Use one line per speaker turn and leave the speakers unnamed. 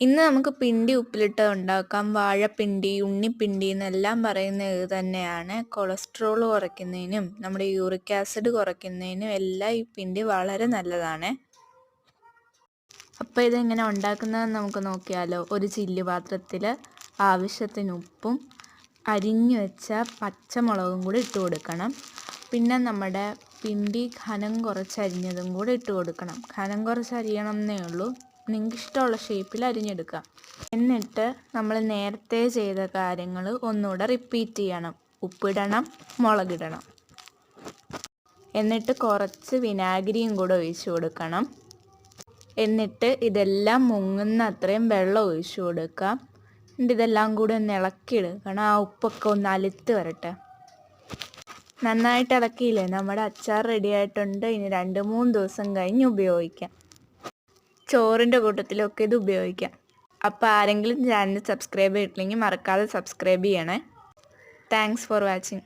ഇന്ന് നമുക്ക് പിണ്ടി ഉപ്പിലിട്ട് ഉണ്ടാക്കാം. വാഴപ്പിണ്ടി ഉണ്ണിപ്പിണ്ടി എന്നെല്ലാം പറയുന്ന ഇത് തന്നെയാണ്. കൊളസ്ട്രോൾ കുറയ്ക്കുന്നതിനും നമ്മുടെ യൂറിക് ആസിഡ് കുറയ്ക്കുന്നതിനും എല്ലാം ഈ പിണ്ടി വളരെ നല്ലതാണ്. അപ്പോൾ ഇതെങ്ങനെ ഉണ്ടാക്കുന്നതെന്ന് നമുക്ക് നോക്കിയാലോ. ഒരു ചില്ല് പാത്രത്തിൽ ആവശ്യത്തിന് ഉപ്പും അരിഞ്ഞു വെച്ച പച്ചമുളകും കൂടി ഇട്ട് കൊടുക്കണം. പിന്നെ നമ്മുടെ പിണ്ടി ഖനം കുറച്ച് അരിഞ്ഞതും കൂടി ഇട്ട് കൊടുക്കണം. ഖനം കുറച്ച് അരിയണം എന്നേ ഉള്ളൂ. നിങ്ങൾക്ക് ഇഷ്ടമുള്ള ഷേപ്പിൽ അരിഞ്ഞെടുക്കാം. എന്നിട്ട് നമ്മൾ നേരത്തെ ചെയ്ത കാര്യങ്ങൾ ഒന്നുകൂടെ റിപ്പീറ്റ് ചെയ്യണം. ഉപ്പിടണം മുളകിടണം. എന്നിട്ട് കുറച്ച് വിനാഗിരിയും കൂടെ ഒഴിച്ചു കൊടുക്കണം. എന്നിട്ട് ഇതെല്ലാം മുങ്ങുന്ന അത്രയും വെള്ളം ഒഴിച്ചു കൊടുക്കാം. എന്നിട്ട് ഇതെല്ലാം കൂടി ഒന്ന് ഇളക്കിയെടുക്കണം ആ ഉപ്പൊക്കെ ഒന്ന് അലുത്ത് വരട്ടെ. നന്നായിട്ട് ഇളക്കിയില്ലേ? നമ്മുടെ അച്ചാർ റെഡി ആയിട്ടുണ്ട്. ഇനി രണ്ട് മൂന്ന് ദിവസം കഴിഞ്ഞ് ഉപയോഗിക്കാം. ചോറിന്റെ കൂട്ടത്തിലൊക്കെ ഇത് ഉപയോഗിക്കാം അപ്പോൾ ആരെങ്കിലും ചാനൽ സബ്സ്ക്രൈബ് ചെയ്തിട്ടില്ലെങ്കിൽ മറക്കാതെ സബ്സ്ക്രൈബ് ചെയ്യണേ. Thanks for watching